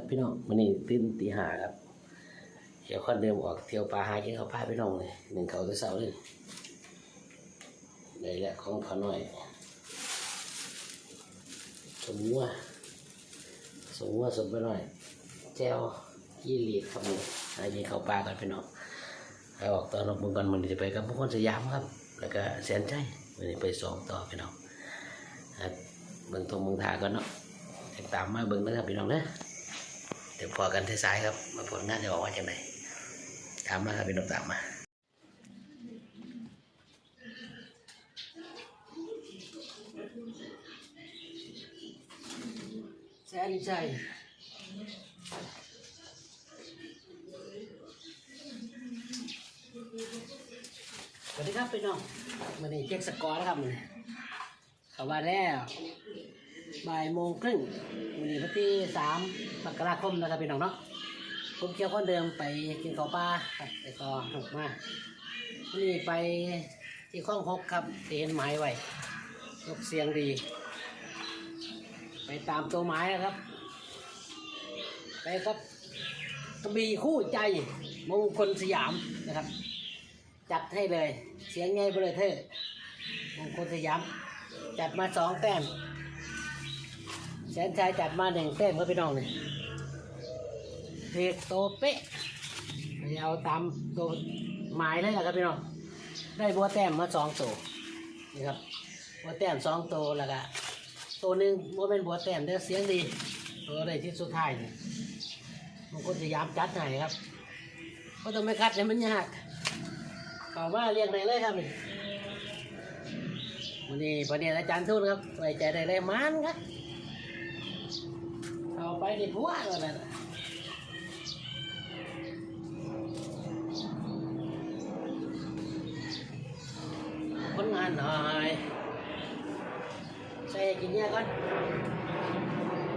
ับพี่น้องมันนี่ตื่นตีหาครับเดี๋ยวคนเดิมออกเที่ยวปลาหากินเขาวผ้าพี่น้องเลยหนึ่งเขาตัวเสาเลยเลยแหละของเขาหน่อยสมวัวสมวัวสมไปหน่อยแจวยี่หลีดครับผมหากินขาปลากันพี่น้องไปออกตอนออกมึงกันมันจะไปกับพวกคนสยามครับ แล้วก็แสนใจมันไปสองต่อพี่น้องเบิ่งทงเบิ่งทากันเนาะตามมาเบิ่งนะครับพี่น้องเด้ะ ดี๋ยวพอกันที่ซ้ายครับมาผลงานจะบอกว่าจะไหมถามมาครับพี่นกถามมาแสนใจสวัสดีครับพี่น้องวันนี้เช็กสกอร์แล้วครับเขาวาแล้ว บ่ายโมงครึ่งวันนี้วันที่สามมกราคมนะครับพี่น้องเนาะผมเที่ยวคนเดิมไปกินข้าวปลาครัไปต่อหนุกมากวันนี้ไปที่ข้องหกครับเห็นไม้ไว้นกเสียงดี ไปตามตัวไม้นะครับ ไปครับกบีคู่ใจมงคลสยามนะครับ จัดให้เลย เสียงไงเลยเธอมงคลสยาม จัดมาสองแต้ม แสนชายจัดมาแนึ่งเต้มครับพี่น้องเนี่ยเด็กโตเป๊ะไปเอาตามตัวหมายเลยนะครับพี่น้อง ได้บัวแต้มมาสองตัวนี่ครับ บัวแต้มสองตัวล้วก็ตัวหนึ่งบัวเป็นบัวแต้มได้เสียงดี ตัวอะไที่สุดท้ายนี่บางคนจะยามจัดไหนครับเพราะต้องไม่คัดเนี่ยมันยากเขาว่าเรียกไหนเลยครับนี่วันนี้พอาจารย์ทูนครับไส่ใจได้เลยมันครับ ไปในว่าเลยคนงานหน่อยใส่กินเนี่ยก่อน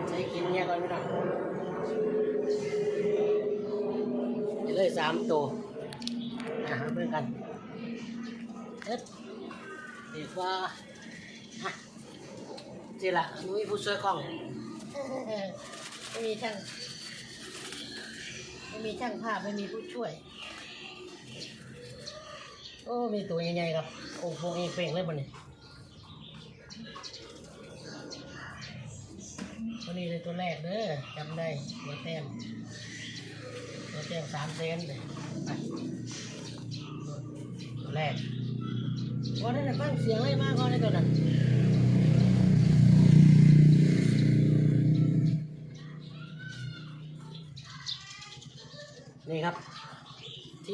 ใส่กินเนี่ยก่อนไม่ต้องเลยสามตัวหาเพื่อนกันเอ็ดเดี๋ยว่าฮะจีละนุ้ยผู้ช่วยกอง ไม่มีช่างไม่มีช่างภาพไม่มีผู้ช่วย โอ้มีตัวใหญ่ๆครับโอ้โหเองเป่งเลยบนนี่ตัวนี้เลยตัวแรกเด้อจำได้ตัวเต็มตัวเต็มสามเซนเลยตัวแรกวันนั้นฟังเสียงอะไมากก่อนในตัวนั้น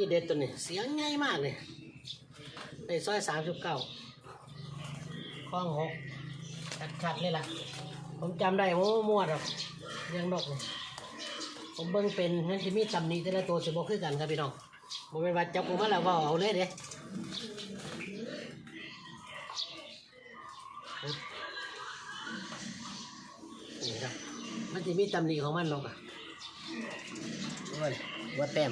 เด็ดตัวนี้เสียงง่ายมากเลยในซอยสามสิบเก้าคลองหกชัดๆเลยล่ะ ผมจำได้ว่ามั่วหรอกยังดอกเลยผมเบิ่งเป็นนั่นที่มีตำหนิแต่ละตัวสิบกขึ้นกันครับพี่น้องผมเป็นวัดจับกูมาแล้วว่าเอาเลยเด้นี่ครับมันจะมีตำหนิของมันหรอกอะว่าแต้ม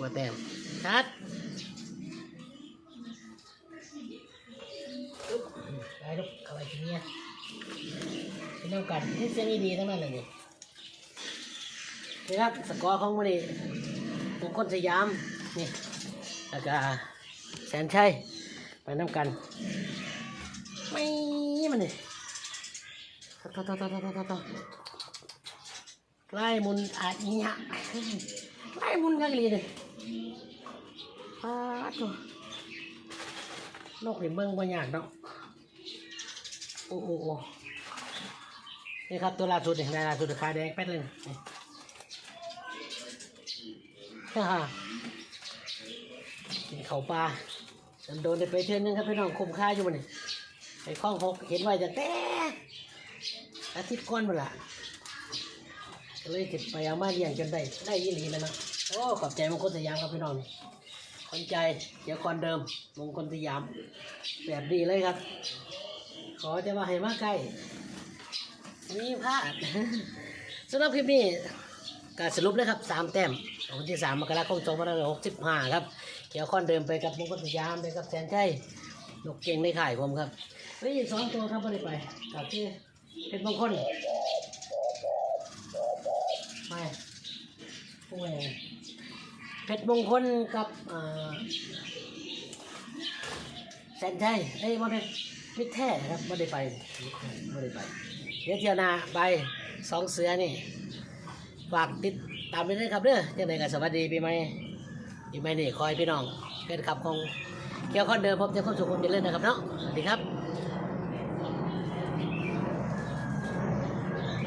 ว่าแต่มชัดไปลูกเข้าไปทีนี้เป็นน้ำกันที่เสียงดีทั้งนั้นเลยนี่นี่ครับสกอร์ของมันนี่มงคลสยามนี่แล้วก็แสนชัยไปน้ำกัน ไม่มันนี่ต่อต่อต่อต่อต่อต่อไล่มุนอาจเนี้ยไล่มุนกันเลย อ้าตัวนกเห็นเบิ่งบ่ยากเนาะโอ้โอ้โอ้นี่ครับตัวล่าสุดนี่ล่าสุดขาแดงแป๊ดเลยฮ่ากินเขาปลามันโดนไปเทื่อนึงครับพี่น้องคุ้มค่าอยู่มันนี่ไอ้ข้องหกเห็นไว้จากแต่อาทิตย์ก้อนเวลาเลยเก็บไปเอามาเลี้ยงจนได้ได้ยี่หรี่แล้วเนาะ โอ้ขอบใจมงคลสยามครับพี่น้องคนใจเดี๋ยวคนเดิมมงคลสยาม แบบดีเลยครับ ขอจะมาให้มาใกล้มีพระสำหรับคลิปนี้การสรุปนะครับสามแต้มวันที่สามมกราคมสองพันห้าร้อยกสิบห้าครับเกี่ยวข้อนเดิมไปกับมงคลสยามไปกับแสนใจนกเก่งในข่ายผมครับนี่สองตัวครับไม่ได้ไปกับที่เป็นมงคลไม่ป่วยาแสนชัยเอ้ยบ่ได้มิตรแท้ครับไม่ได้ไปไม่ได้ไป เดี๋ยวเที่ยวนาไปสองเสือนี่ ฝากติดตามไปด้วยครับเด้อยังไงกันสวัสดีปีใหม่ปีใหม่นี่คอยพี่น้องเป็นขับของเกี่ยวข้อเดิมพบเจอความสุขความเจริญนะครับเนาะสวัสดีครับ